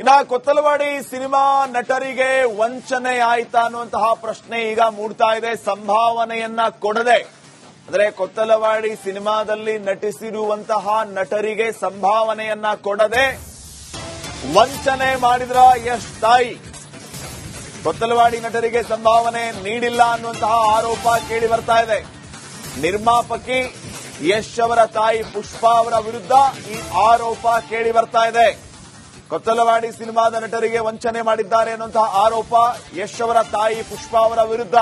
ಇನ್ನ ಕೊತ್ತಲವಾಡಿ ಸಿನಿಮಾ ನಟರಿಗೆ ವಂಚನೆ ಆಯ್ತಾ ಅನ್ನುವಂತಹ ಪ್ರಶ್ನೆ ಈಗ ಮೂಡ್ತಾ ಇದೆ. ಸಂಭಾವನೆಯನ್ನ ಕೊಡದೆ, ಅಂದ್ರೆ ಕೊತ್ತಲವಾಡಿ ಸಿನಿಮಾದಲ್ಲಿ ನಟಿಸಿರುವಂತಹ ನಟರಿಗೆ ಸಂಭಾವನೆಯನ್ನ ಕೊಡದೆ ವಂಚನೆ ಮಾಡಿದ್ರ ಯಶ್ ತಾಯಿ. ಕೊತ್ತಲವಾಡಿ ನಟರಿಗೆ ಸಂಭಾವನೆ ನೀಡಿಲ್ಲ ಅನ್ನುವಂತಹ ಆರೋಪ ಕೇಳಿ ಬರ್ತಾ ಇದೆ. ನಿರ್ಮಾಪಕಿ ಯಶ್ ಅವರ ತಾಯಿ ಪುಷ್ಪಾ ಅವರ ವಿರುದ್ಧ ಈ ಆರೋಪ ಕೇಳಿ ಬರ್ತಾ ಇದೆ. ಕೊತ್ತಲವಾಡಿ ಸಿನಿಮಾದ ನಟರಿಗೆ ವಂಚನೆ ಮಾಡಿದ್ದಾರೆ ಎನ್ನುವಂತಹ ಆರೋಪ ಯಶ್ ಅವರ ತಾಯಿ ಪುಷ್ಪಾ ಅವರ ವಿರುದ್ಧ.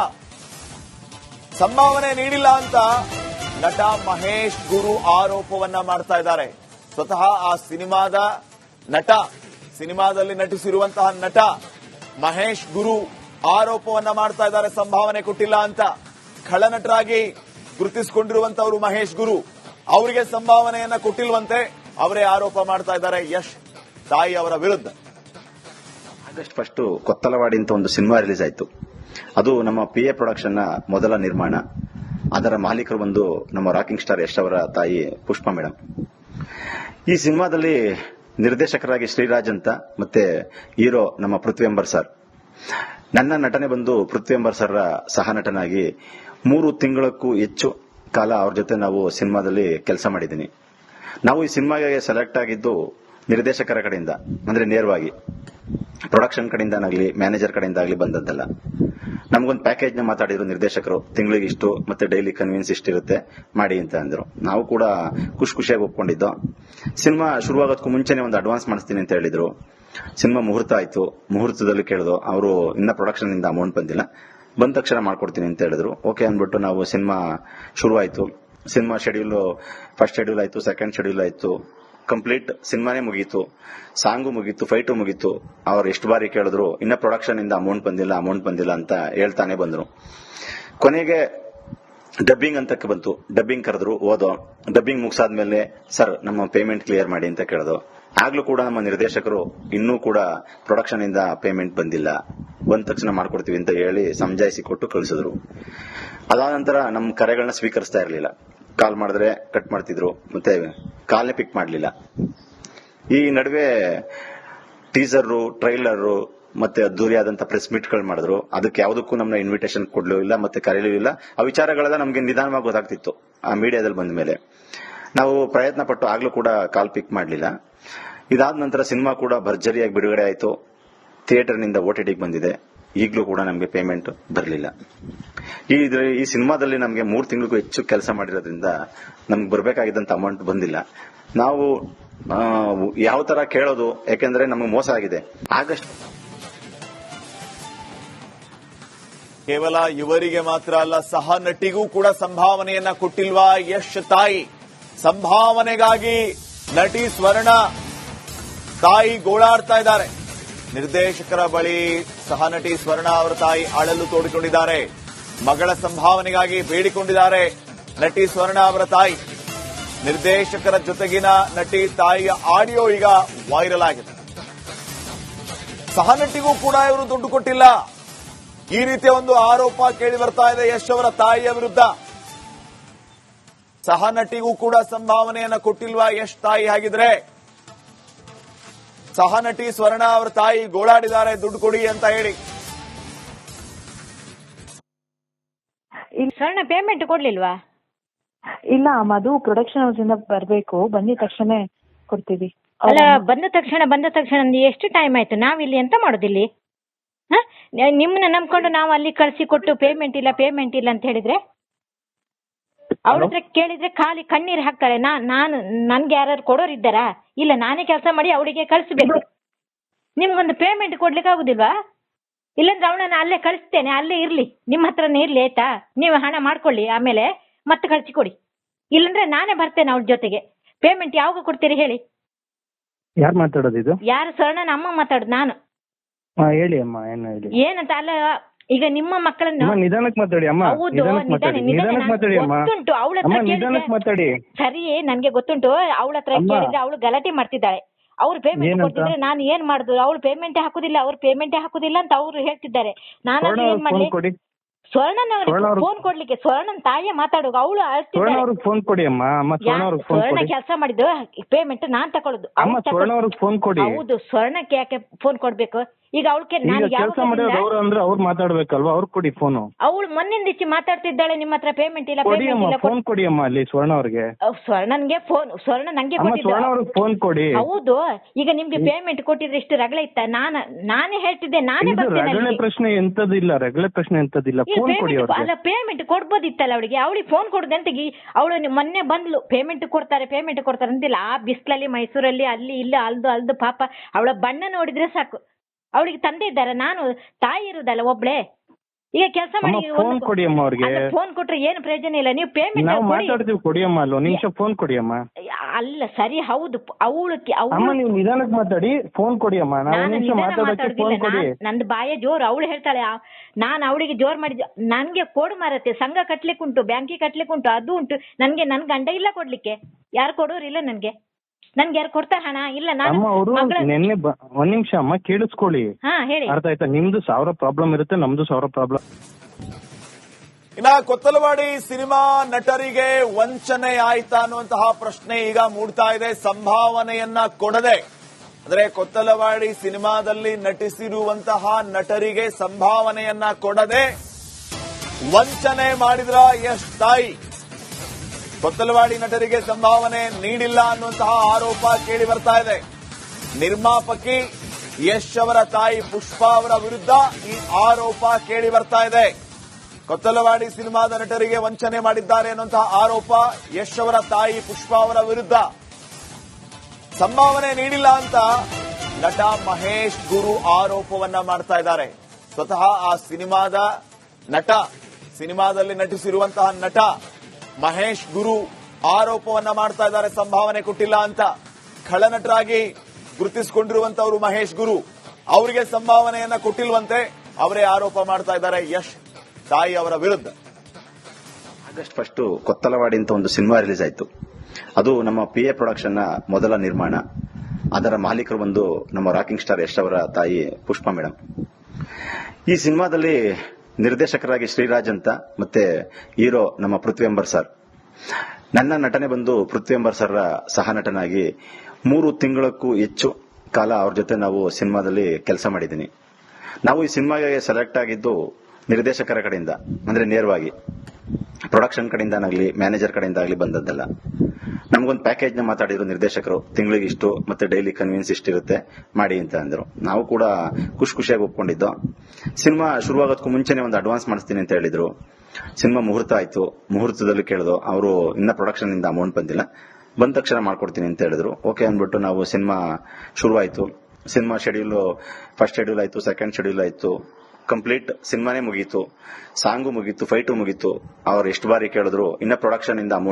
ಸಂಭಾವನೆ ನೀಡಿಲ್ಲ ಅಂತ ನಟ ಮಹೇಶ್ ಗುರು ಆರೋಪವನ್ನ ಮಾಡ್ತಾ ಇದ್ದಾರೆ. ಸ್ವತಃ ಆ ಸಿನಿಮಾದ ನಟ, ಸಿನಿಮಾದಲ್ಲಿ ನಟಿಸಿರುವಂತಹ ನಟ ಮಹೇಶ್ ಗುರು ಆರೋಪವನ್ನ ಮಾಡ್ತಾ ಇದ್ದಾರೆ. ಸಂಭಾವನೆ ಕೊಟ್ಟಿಲ್ಲ ಅಂತ ಖಳನಟರಾಗಿ ಗುರುತಿಸಿಕೊಂಡಿರುವಂತವರು ಮಹೇಶ್ ಗುರು. ಅವರಿಗೆ ಸಂಭಾವನೆಯನ್ನ ಕೊಟ್ಟಿಲ್ವಂತೆ ಅವರೇ ಆರೋಪ ಮಾಡ್ತಾ ಇದ್ದಾರೆ. ಯಶ್ ತಾಯಿ ಅವರ ವಿರುದ್ಧ. ಆಗಸ್ಟ್ ಫಸ್ಟ್ ಕೊತ್ತಲವಾಡಿ ಅಂತ ಒಂದು ಸಿನಿಮಾ ರಿಲೀಸ್ ಆಯಿತು. ಅದು ನಮ್ಮ ಪಿ ಎ ಪ್ರೊಡಕ್ಷನ್ನ ಮೊದಲ ನಿರ್ಮಾಣ. ಅದರ ಮಾಲೀಕರು ಬಂದು ನಮ್ಮ ರಾಕಿಂಗ್ ಸ್ಟಾರ್ ಯಶ್ ಅವರ ತಾಯಿ ಪುಷ್ಪ ಮೇಡಮ್ ಈ ಸಿನಿಮಾದಲ್ಲಿ ನಿರ್ದೇಶಕರಾಗಿ ಶ್ರೀರಾಜ್ ಅಂತ ಮತ್ತೆ ಹೀರೋ ನಮ್ಮ ಪೃಥ್ವಿ ಅಂಬರ್ ಸರ್. ನನ್ನ ನಟನೆ ಬಂದು ಪೃಥ್ವಿ ಅಂಬರ್ ಸರ್ ಸಹ ನಟನಾಗಿ ಮೂರು ತಿಂಗಳಕ್ಕೂ ಹೆಚ್ಚು ಕಾಲ ಅವ್ರ ಜೊತೆ ನಾವು ಸಿನಿಮಾದಲ್ಲಿ ಕೆಲಸ ಮಾಡಿದ್ದೀನಿ. ನಾವು ಈ ಸಿನಿಮಾಗೆ ಸೆಲೆಕ್ಟ್ ಆಗಿದ್ದು ನಿರ್ದೇಶಕರ ಕಡೆಯಿಂದ, ಅಂದ್ರೆ ನೇರವಾಗಿ ಪ್ರೊಡಕ್ಷನ್ ಕಡೆಯಿಂದಾಗಲಿ ಮ್ಯಾನೇಜರ್ ಕಡೆಯಿಂದಾಗಲಿ ಬಂದದ್ದಲ್ಲ. ನಮಗೊಂದು ಪ್ಯಾಕೇಜ್ನ ಮಾತಾಡಿದ್ರು ನಿರ್ದೇಶಕರು, ತಿಂಗಳಿಗೆ ಇಷ್ಟು ಮತ್ತೆ ಡೈಲಿ ಕನ್ವಿನ್ಸ್ ಇಷ್ಟಿರುತ್ತೆ, ಮಾಡಿ ಅಂತ ಅಂದ್ರು. ನಾವು ಕೂಡ ಖುಷಿ ಖುಷಿಯಾಗಿ ಒಪ್ಕೊಂಡಿದ್ದು. ಸಿನಿಮಾ ಶುರುವಾಗೋದಕ್ಕೂ ಮುಂಚೆನೆ ಒಂದು ಅಡ್ವಾನ್ಸ್ ಮಾಡಿಸ್ತೀನಿ ಅಂತ ಹೇಳಿದ್ರು. ಸಿನಿಮಾ ಮುಹೂರ್ತ ಆಯ್ತು. ಮುಹೂರ್ತದಲ್ಲಿ ಕೇಳಿದ್ರು, ಅವರು ಇನ್ನ ಪ್ರೊಡಕ್ಷನ್ ಇಂದ ಅಮೌಂಟ್ ಬಂದಿಲ್ಲ. ಬಂದ ತಕ್ಷಣ ಮಾಡ್ಕೊಡ್ತೀನಿ ಅಂತ ಹೇಳಿದ್ರು. ಓಕೆ ಅಂದ್ಬಿಟ್ಟು ನಾವು ಸಿನಿಮಾ ಶುರುವಾಯಿತು. ಸಿನಿಮಾ ಶೆಡ್ಯೂಲ್ ಫಸ್ಟ್ ಶೆಡ್ಯೂಲ್ ಆಯ್ತು ಸೆಕೆಂಡ್ ಶೆಡ್ಯೂಲ್ ಆಯ್ತು. ಕಂಪ್ಲೀಟ್ ಸಿನಿಮಾನೇ ಮುಗೀತು, ಸಾಂಗು ಮುಗೀತು ಫೈಟು ಮುಗೀತು, ಅವ್ರು ಎಷ್ಟು ಬಾರಿ ಕೇಳಿದ್ರು, ಇನ್ನ ಪ್ರೊಡಕ್ಷನ್ ಇಂದ ಅಮೌಂಟ್ ಬಂದಿಲ್ಲ ಅಮೌಂಟ್ ಬಂದಿಲ್ಲ ಅಂತ ಹೇಳ್ತಾನೆ ಬಂದ್ರು. ಕೊನೆಗೆ ಡಬ್ಬಿಂಗ್ ಅಂತಕ್ಕೆ ಬಂತು. ಡಬ್ಬಿಂಗ್ ಕರೆದ್ರು, ಓದೋ. ಡಬ್ಬಿಂಗ್ ಮುಗಿಸಾದ್ಮೇಲೆ, ಸರ್, ನಮ್ಮ ಪೇಮೆಂಟ್ ಕ್ಲಿಯರ್ ಮಾಡಿ ಅಂತ ಕೇಳಿದ್ರು. ಆಗ್ಲೂ ಕೂಡ ನಮ್ಮ ನಿರ್ದೇಶಕರು ಇನ್ನೂ ಕೂಡ ಪ್ರೊಡಕ್ಷನ್ ಇಂದ ಪೇಮೆಂಟ್ ಬಂದಿಲ್ಲ. ಬಂದ ತಕ್ಷಣ ಮಾಡ್ಕೊಡ್ತೀವಿ ಅಂತ ಹೇಳಿ ಸಮಜಾಯಿಸಿ ಕೊಟ್ಟು ಕಳಿಸಿದ್ರು. ಅದಾದ ನಂತರ ನಮ್ಮ ಕರೆಗಳನ್ನ ಸ್ವೀಕರಿಸ್ತಾ ಇರಲಿಲ್ಲ. ಕಾಲ್ ಮಾಡಿದ್ರೆ ಕಟ್ ಮಾಡ್ತಿದ್ರು. ಮತ್ತೆ ಕಾಲ್ನೇ ಪಿಕ್ ಮಾಡಲಿಲ್ಲ. ಈ ನಡುವೆ ಟೀಸರ್ ಟ್ರೈಲರ್ ಮತ್ತೆ ಅದ್ದೂರಿಯಾದಂತ ಪ್ರೆಸ್ ಮೀಟ್ಗಳು ಮಾಡಿದ್ರು. ಅದಕ್ಕೆ ಯಾವುದಕ್ಕೂ ನಮ್ಮನ್ನ ಇನ್ವಿಟೇಷನ್ ಕೊಡ್ಲೂ ಇಲ್ಲ, ಮತ್ತೆ ಕರೀಲೂ ಇಲ್ಲ. ಆ ವಿಚಾರಗಳೆಲ್ಲ ನಮಗೆ ನಿಧಾನವಾಗಿ ಗೊತ್ತಾಗ್ತಿತ್ತು, ಆ ಮೀಡಿಯಾದಲ್ಲಿ ಬಂದ ಮೇಲೆ. ನಾವು ಪ್ರಯತ್ನ ಪಟ್ಟು ಆಗ್ಲೂ ಕೂಡ ಕಾಲ್ ಪಿಕ್ ಮಾಡಲಿಲ್ಲ. ಇದಾದ ನಂತರ ಸಿನಿಮಾ ಕೂಡ ಭರ್ಜರಿಯಾಗಿ ಬಿಡುಗಡೆ ಆಯಿತು. ಥಿಯೇಟರ್ನಿಂದ ಓ ಟಿ ಟಿಗೆ ಬಂದಿದೆ. ಈಗಲೂ ಕೂಡ ನಮಗೆ ಪೇಮೆಂಟ್ ಬರಲಿಲ್ಲ. ಈ ಈ ಸಿನಿಮಾದಲ್ಲಿ ನಮಗೆ ಮೂರು ತಿಂಗಳಿಗೂ ಹೆಚ್ಚು ಕೆಲಸ ಮಾಡಿರೋದ್ರಿಂದ ನಮ್ಗೆ ಬರಬೇಕಾಗಿದ್ದಂತ ಅಮೌಂಟ್ ಬಂದಿಲ್ಲ. ನಾವು ಯಾವ ತರ ಕೇಳೋದು, ಯಾಕೆಂದ್ರೆ ನಮಗೆ ಮೋಸ ಆಗಿದೆ. ಆಗಸ್ಟ್ ಕೇವಲ ಇವರಿಗೆ ಮಾತ್ರ ಅಲ್ಲ, ಸಹ ನಟಿಗೂ ಕೂಡ ಸಂಭಾವನೆಯನ್ನ ಕೊಟ್ಟಿಲ್ವಾ ಯಶ್ ತಾಯಿ? ಸಂಭಾವನೆಗಾಗಿ ನಟಿ ಸ್ವರ್ಣ ತಾಯಿ ಗೋಳಾಡ್ತಾ ಇದ್ದಾರೆ. ನಿರ್ದೇಶಕರ ಬಳಿ ಸಹ ನಟಿ ಸ್ವರ್ಣ ಅವರ ತಾಯಿ ಅಳಲು ತೋಡಿಕೊಂಡಿದ್ದಾರೆ. ಮಗಳ ಸಂಭಾವನೆಗಾಗಿ ಬೇಡಿಕೊಂಡಿದ್ದಾರೆ ನಟಿ ಸ್ವರ್ಣ ಅವರ ತಾಯಿ. ನಿರ್ದೇಶಕರ ಜೊತೆಗಿನ ನಟಿ ತಾಯಿಯ ಆಡಿಯೋ ಈಗ ವೈರಲ್ ಆಗಿದೆ. ಸಹನಟಿಗೂ ಕೂಡ ಇವರು ದುಡ್ಡು ಕೊಟ್ಟಿಲ್ಲ. ಈ ರೀತಿಯ ಒಂದು ಆರೋಪ ಕೇಳಿ ಬರ್ತಾ ಇದೆ ಯಶ್ ಅವರ ತಾಯಿಯ ವಿರುದ್ಧ. ಸಹ ನಟಿಗೂ ಕೂಡ ಸಂಭಾವನೆಯನ್ನ ಕೊಟ್ಟಿಲ್ವಾ ಯಶ್ ತಾಯಿ ಹಾಗಿದ್ರೆ? ಸಹ ನಟಿ ಸ್ವರ್ಣ ಅವರ ತಾಯಿ ಗೋಳಾಡಿದ್ದಾರೆ, ದುಡ್ಡು ಕೊಡಿ ಅಂತ ಹೇಳಿ. ಸ್ವರ್ಣ ಪೇಮೆಂಟ್ ಕೊಡ್ಲಿಲ್ವಾ? ಇಲ್ಲ ಅದು ಪ್ರೊಡಕ್ಷನ್ ಹೌಸ್ ಇಂದ ಬರ್ಬೇಕು. ಬಂದಿದ ತಕ್ಷಣ ಕೊಡ್ತೀವಿ. ಅಲ್ಲ ಬಂದ ತಕ್ಷಣ ಬಂದ ತಕ್ಷಣ ಎಷ್ಟು ಟೈಮ್ ಆಯ್ತು? ನಾವಿಲ್ಲಿ ಎಂತ ಮಾಡೋದಿಲ್ಲಿ? ಹ? ನ- ನಿಮ್ಮನ್ನ ನಂಬ್ಕೊಂಡು ನಾವು ಅಲ್ಲಿ ಕಳ್ಸಿ ಕೊಟ್ಟು ಪೇಮೆಂಟ್ ಇಲ್ಲ ಪೇಮೆಂಟ್ ಇಲ್ಲ ಅಂತ ಹೇಳಿದ್ರೆ? ಅವ್ರ ಹತ್ರ ಕೇಳಿದ್ರೆ ಖಾಲಿ ಕಣ್ಣೀರ್ ಹಾಕ್ತಾರೆ. ನಾ ನಾನು ನನ್ಗೆ ಯಾರು ಕೊಡೋರು ಇದ್ದಾರಾ? ಇಲ್ಲ ನಾನೇ ಕೆಲಸ ಮಾಡಿ ಅವಳಿಗೆ ಕಳಿಸ್ಬೇಕು. ನಿಮ್ಗೊಂದು ಪೇಮೆಂಟ್ ಕೊಡ್ಲಿಕ್ಕೆ ಆಗುದಿಲ್ವಾ ಇಲ್ಲಂದ್ರೆ ಅವಳನ್ನ ಅಲ್ಲೇ ಕಳಿಸ್ತೇನೆ ಅಲ್ಲೇ ಇರ್ಲಿ. ನಿಮ್ಮ ಹತ್ರನೇ ಇರ್ಲಿ ಆಯ್ತಾ? ನೀವು ಹಣ ಮಾಡ್ಕೊಳ್ಳಿ ಆಮೇಲೆ ಮತ್ತೆ ಕಳ್ಸಿ ಕೊಡಿ. ಇಲ್ಲಂದ್ರೆ ನಾನೇ ಬರ್ತೇನೆ ಅವ್ಳ ಜೊತೆಗೆ. ಪೇಮೆಂಟ್ ಯಾವಾಗ ಕೊಡ್ತೀರಿ ಹೇಳಿ? ಯಾರು ಮಾತಾಡೋದು ಇದು? ಯಾರು ಸ್ವರ್ಣನ ಅಮ್ಮ ಮಾತಾಡುದು ನಾನು. ಹಾ ಹೇಳಿ ಅಮ್ಮ ಏನು ಹೇಳಿ? ಏನಂತ ಅಲ್ಲ ಈಗ ನಿಮ್ಮ ಮಕ್ಕಳನ್ನ ಅಮ್ಮ ನಿಧಾನಕ್ಕೆ ಮಾತಾಡಿ ಅಮ್ಮ. ಹೌದು ನಿಧಾನಕ್ಕೆ ನಿಧಾನ ಮಾತಾಡಿ ನಿಧಾನ ನಿಧಾನಕ್ಕೆ ಮಾತಾಡಿ ಅಮ್ಮ. ಗೊತ್ತುಂಟು ಅವಳ ಅಮ್ಮ ಹತ್ರ ನಿಧಾನಕ್ಕೆ ಕೇಳಿದ್ರೆ ಮಾತಾಡಿ. ಸರಿ ನನ್ಗೆ ಗೊತ್ತುಂಟು ಅವಳ ಹತ್ರ ಅಮ್ಮ. ಕೇಳಿದ್ರೆ ಅವಳು ಗಲಾಟೆ ಮಾಡ್ತಿದ್ದಾಳೆ. ಅವ್ರು ಪೇಮೆಂಟ್? ಕೊಡ್ತಿದ್ರೆ ನಾನು ಏನ್ ಮಾಡುದು? ಅವ್ಳು ಪೇಮೆಂಟ್ ಹಾಕುದಿಲ್ಲ ಅವ್ರು ಪೇಮೆಂಟ್ ಹಾಕುದಿಲ್ಲ ಅಂತ ಅವ್ರು ಹೇಳ್ತಿದ್ದಾರೆ. ನಾನು ಏನ್ ಮಾಡ್ಲಿ? ಸ್ವರ್ಣನ್ ಅವ್ರಿಗೆ ಫೋನ್ ಕೊಡ್ಲಿಕ್ಕೆ ಸ್ವರ್ಣನ್ ತಾಯಿಯೇ ಮಾತಾಡುವಾಗ ಅವಳು ಅಳ್ತಿದ್ದಾಳೆ ಫೋನ್ ಕೊಡಿ ಅಮ್ಮ ಅಮ್ಮ ಸ್ವರ್ಣ ಕೆಲಸ ಮಾಡಿದ್ದು ಪೇಮೆಂಟ್ ನಾನ್ ತಕೊಳ್ಳೋದು. ಫೋನ್ ಕೊಡಿ. ಹೌದು ಸ್ವರ್ಣಕ್ಕೆ ಯಾಕೆ ಫೋನ್ ಕೊಡ್ಬೇಕು? ಈಗ ಅವಳಿಗೆ ಈಗ ನಾನು ಕೆಲಸ ಮಾಡೋದು ಅವ್ರು ಅಂದ್ರೆ ಅವ್ರು ಮಾತಾಡ್ಬೇಕಲ್ವಾ? ಅವ್ರು ಕೊಡಿ ಫೋನು ಅವಳು ಮೊನ್ನಿಂದ ಇಚ್ಚಿ ಮಾತಾಡ್ತಿದ್ದಾಳೆ ನಿಮ್ಮ ಹತ್ರ ಪೇಮೆಂಟ್ ಇಲ್ಲ ಕೊಡಿ ಪೇಮೆಂಟ್ ಅಮ್ಮ ಇಲ್ಲ ಫೋನ್ ಕೊಡಿ ಅಮ್ಮ ಅಲ್ಲಿ ಸ್ವರ್ಣ ಅವ್ರಿಗೆ. ಅಹ್, ಸ್ವರ್ಣನ್ಗೆ ಫೋನ್ ಸ್ವರ್ಣ ನಂಗೆ ಅಮ್ಮ ಸ್ವರ್ಣ ಅವ್ರಿಗೆ ಫೋನ್ ಕೊಡಿ. ಹೌದು ಈಗ ನಿಮ್ಗೆ ಪೇಮೆಂಟ್ ಕೊಟ್ಟಿದ್ರೆ ಇಷ್ಟು ರಗಳೆ ಇತ್ತ? ನಾನು ನಾನೇ ಹೇಳ್ತಿದ್ದೆ ನಾನೇ ಇದು ಬರ್ತೇನೆ ರಗಳೆ ಅಲ್ಲಿಗೆ. ಪ್ರಶ್ನೆ ಎಂತದಿಲ್ಲ ರಗಳೆ ಪ್ರಶ್ನೆ ಎಂತದಿಲ್ಲ ಈ ಫೋನ್ ಕೊಡಿ ಪೇಮೆಂಟ್ ಅವ್ರಿಗೆ. ಅಲ್ಲ ಪೇಮೆಂಟ್ ಕೊಡ್ಬೋದಿತ್ತಲ್ಲ ಅವಳಿಗೆ? ಅವಳಿಗೆ ಫೋನ್ ಕೊಡದೆ ಅಂತ ಅವಳು ಮೊನ್ನೆ ಬಂದ್ಲು ಪೇಮೆಂಟ್ ಕೊಡ್ತಾರೆ ಪೇಮೆಂಟ್ ಕೊಡ್ತಾರೆ ಅಂತಿಲ್ಲ. ಆ ಬಿಸ್ಲಲ್ಲಿ ಮೈಸೂರಲ್ಲಿ ಅಲ್ಲಿ ಇಲ್ಲಿ ಅಲ್ದು ಅಲ್ದು ಪಾಪ ಅವಳ ಬಣ್ಣ ನೋಡಿದ್ರೆ ಸಾಕು. ಅವಳಿಗೆ ತಂದೆ ಇದ್ದಾರೆ ನಾನು ತಾಯಿ ಇರುದಲ್ಲ ಒಬ್ಳೆ? ಈಗ ಕೆಲಸ ಅಮ್ಮ ಮಾಡಿ ಫೋನ್ ಕೊಡಿ ಅಮ್ಮ ಅವ್ರಿಗೆ. ಫೋನ್ ಕೊಟ್ರೆ ಏನು ಪ್ರಯೋಜನ ಇಲ್ಲ ನೀವು ಪೇಮೆಂಟ್ ನಾವು ಮಾತಾಡ್ತೀವಿ ನಿಮಿಷ ಫೋನ್ ಕೊಡಿ ಅಮ್ಮ ಅಲ್ಲ ಸರಿ ಹೌದು ಅವಳು ಅಮ್ಮ ಅವಳು ನೀವು ನಿಧಾನಕ್ಕೆ ಮಾತಾಡಿ ಫೋನ್ ಕೊಡಿ ಅಮ್ಮ ನಾವು ಒಂದ್ ನಾನು ನಿಮಿಷ ನಿಧಾನ ಮಾತಾಡಕ್ಕೆ ಫೋನ್ ಮಾತಾಡುದಿಲ್ಲ ಕೊಡಿ. ನಾನ್- ನಂದು ಬಾಯ ಜೋರು ಅವಳು ಹೇಳ್ತಾಳೆ ಆ- ನಾನು ಅವಳಿಗೆ ಜೋರ್ ಮಾಡಿದ ನನ್ಗೆ ಕೊಡು ಮಾರತ್ತೆ ಸಂಘ ಕಟ್ಲಿಕ್ಕೆ ಉಂಟು ಬ್ಯಾಂಕಿಗೆ ಕಟ್ಲಿಕ್ಕೆ ಉಂಟು ಅದು ಉಂಟು ನನ್ಗೆ ನನ್ ಗಂಡ ಇಲ್ಲ ಕೊಡ್ಲಿಕ್ಕೆ. ಯಾರು ಕೊಡೋರಿಲ್ಲ ನನ್ಗೆ. ನನ್ಗೆ ಯಾರು ಕೊಡ್ತಾರ ಹಣ ಇಲ್ಲ ನಾನು ಅಮ್ಮ ಅವರು ಮಗಳ ನಿನ್ನೆ ಬ- ಒಂದ್ ನಿಮಿಷ ಅಮ್ಮ ಕೇಳಿಸ್ಕೊಳ್ಳಿ. ಹಾ ಹೇಳಿ. ಅರ್ಥ ಆಯ್ತಾ? ನಿಮ್ದು ಸಾವಿರ ಪ್ರಾಬ್ಲಮ್ ಇರುತ್ತೆ ನಮ್ದು ಸಾವಿರ ಪ್ರಾಬ್ಲಮ್ ಇನ್ನ ಕೊತ್ತಲವಾಡಿ ಸಿನಿಮಾ ನಟರಿಗೆ ವಂಚನೆ ಆಯ್ತಾ ಅನ್ನುವಂತಹ ಪ್ರಶ್ನೆ ಈಗ ಮೂಡ್ತಾ ಇದೆ. ಸಂಭಾವನೆಯನ್ನ ಕೊಡದೆ. ಅಂದ್ರೆ ಕೊತ್ತಲವಾಡಿ ಸಿನಿಮಾದಲ್ಲಿ ನಟಿಸಿರುವಂತಹ ನಟರಿಗೆ ಸಂಭಾವನೆಯನ್ನ ಕೊಡದೆ ವಂಚನೆ ಮಾಡಿದ್ರ ಯಶ್ ತಾಯಿ? ಕೊತ್ತಲವಾಡಿ ನಟರಿಗೆ ಸಂಭಾವನೆ ನೀಡಿಲ್ಲ ಅನ್ನುವಂತಹ ಆರೋಪ ಕೇಳಿ ಬರ್ತಾ ಇದೆ. ನಿರ್ಮಾಪಕಿ ಯಶ್ ಅವರ ತಾಯಿ ಪುಷ್ಪಾ ಅವರ ವಿರುದ್ಧ ಈ ಆರೋಪ ಕೇಳಿ ಬರ್ತಾ ಇದೆ. ಕೊತ್ತಲವಾಡಿ ಸಿನಿಮಾದ ನಟರಿಗೆ ವಂಚನೆ ಮಾಡಿದ್ದಾರೆ ಅನ್ನುವಂತಹ ಆರೋಪ ಯಶ್ ಅವರ ತಾಯಿ ಪುಷ್ಪಾ ಅವರ ವಿರುದ್ಧ. ಸಂಭಾವನೆ ನೀಡಿಲ್ಲ ಅಂತ ನಟ ಮಹೇಶ್ ಗುರು ಆರೋಪವನ್ನ ಮಾಡ್ತಾ ಇದ್ದಾರೆ. ಸ್ವತಃ ಆ ಸಿನಿಮಾದ ನಟ, ಸಿನಿಮಾದಲ್ಲಿ ನಟಿಸಿರುವಂತಹ ನಟ ಮಹೇಶ್ ಗುರು ಆರೋಪವನ್ನ ಮಾಡ್ತಾ ಇದ್ದಾರೆ, ಸಂಭಾವನೆ ಕೊಟ್ಟಿಲ್ಲ ಅಂತ. ಖಳನಟರಾಗಿ ಗುರುತಿಸಿಕೊಂಡಿರುವಂತವರು ಮಹೇಶ್ ಗುರು. ಅವರಿಗೆ ಸಂಭಾವನೆಯನ್ನ ಕೊಟ್ಟಿಲ್ವಂತೆ ಅವರೇ ಆರೋಪ ಮಾಡ್ತಾ ಇದ್ದಾರೆ ಯಶ್ ತಾಯಿ ಅವರ ವಿರುದ್ಧ. ಆಗಸ್ಟ್ ಫಸ್ಟ್ ಕೊತ್ತಲವಾಡಿ ಅಂತ ಒಂದು ಸಿನಿಮಾ ರಿಲೀಸ್ ಆಯ್ತು. ಅದು ನಮ್ಮ ಪಿ ಎ ಪ್ರೊಡಕ್ಷನ್ನ ಮೊದಲ ನಿರ್ಮಾಣ. ಅದರ ಮಾಲೀಕರು ಬಂದು ನಮ್ಮ ರಾಕಿಂಗ್ ಸ್ಟಾರ್ ಯಶ್ ಅವರ ತಾಯಿ ಪುಷ್ಪ ಮೇಡಮ್ ಈ ಸಿನಿಮಾದಲ್ಲಿ ನಿರ್ದೇಶಕರಾಗಿ ಶ್ರೀರಾಜ್ ಅಂತ, ಮತ್ತೆ ಹೀರೋ ನಮ್ಮ ಪೃಥ್ವಿ ಅಂಬರ್ ಸರ್. ನನ್ನ ನಟನೆ ಬಂದು ಪೃಥ್ವಿ ಅಂಬರ್ ಸರ್ ಸಹ ನಟನಾಗಿ ಮೂರು ತಿಂಗಳಕ್ಕೂ ಹೆಚ್ಚು ಕಾಲ ಅವ್ರ ಜೊತೆ ನಾವು ಸಿನಿಮಾದಲ್ಲಿ ಕೆಲಸ ಮಾಡಿದ್ದೀನಿ. ನಾವು ಈ ಸಿನಿಮಾಗೆ ಸೆಲೆಕ್ಟ್ ಆಗಿದ್ದು ನಿರ್ದೇಶಕರ ಕಡೆಯಿಂದ, ಅಂದ್ರೆ ನೇರವಾಗಿ. ಪ್ರೊಡಕ್ಷನ್ ಕಡೆಯಿಂದಾಗಲಿ ಮ್ಯಾನೇಜರ್ ಕಡೆಯಿಂದಾಗಲಿ ಬಂದದ್ದಲ್ಲ. ನಮಗೊಂದು ಪ್ಯಾಕೇಜ್ನ ಮಾತಾಡಿದ್ರು ನಿರ್ದೇಶಕರು. ತಿಂಗಳಿಗೆ ಇಷ್ಟು ಮತ್ತೆ ಡೈಲಿ ಕನ್ವಿನ್ಸ್ ಇಷ್ಟಿರುತ್ತೆ, ಮಾಡಿ ಅಂತ ಅಂದ್ರು. ನಾವು ಕೂಡ ಖುಷಿ ಖುಷಿಯಾಗಿ ಒಪ್ಕೊಂಡಿದ್ದು. ಸಿನಿಮಾ ಶುರುವಾಗೋದಕ್ಕೂ ಮುಂಚೆನೆ ಒಂದು ಅಡ್ವಾನ್ಸ್ ಮಾಡಿಸ್ತೀನಿ ಅಂತ ಹೇಳಿದ್ರು. ಸಿನಿಮಾ ಮುಹೂರ್ತ ಆಯ್ತು. ಮುಹೂರ್ತದಲ್ಲಿ ಕೇಳಿದ್ರು ಅವರು ಇನ್ನ ಪ್ರೊಡಕ್ಷನ್ ಇಂದ ಅಮೌಂಟ್ ಬಂದಿಲ್ಲ. ಬಂದ ತಕ್ಷಣ ಮಾಡ್ಕೊಡ್ತೀನಿ ಅಂತ ಹೇಳಿದ್ರು. ಓಕೆ ಅಂದ್ಬಿಟ್ಟು ನಾವು ಸಿನಿಮಾ ಶುರುವಾಯ್ತು. ಸಿನಿಮಾ ಶೆಡ್ಯೂಲ್, ಫಸ್ಟ್ ಶೆಡ್ಯೂಲ್ ಆಯ್ತು, ಸೆಕೆಂಡ್ ಶೆಡ್ಯೂಲ್ ಆಯ್ತು. ಕಂಪ್ಲೀಟ್ ಸಿನಿಮಾನೇ ಮುಗೀತು. ಸಾಂಗು ಮುಗೀತು, ಫೈಟು ಮುಗೀತು. ಅವ್ರು ಎಷ್ಟು ಬಾರಿ ಕೇಳಿದ್ರು, ಇನ್ನ ಪ್ರೊಡಕ್ಷನ್ ಇಂದ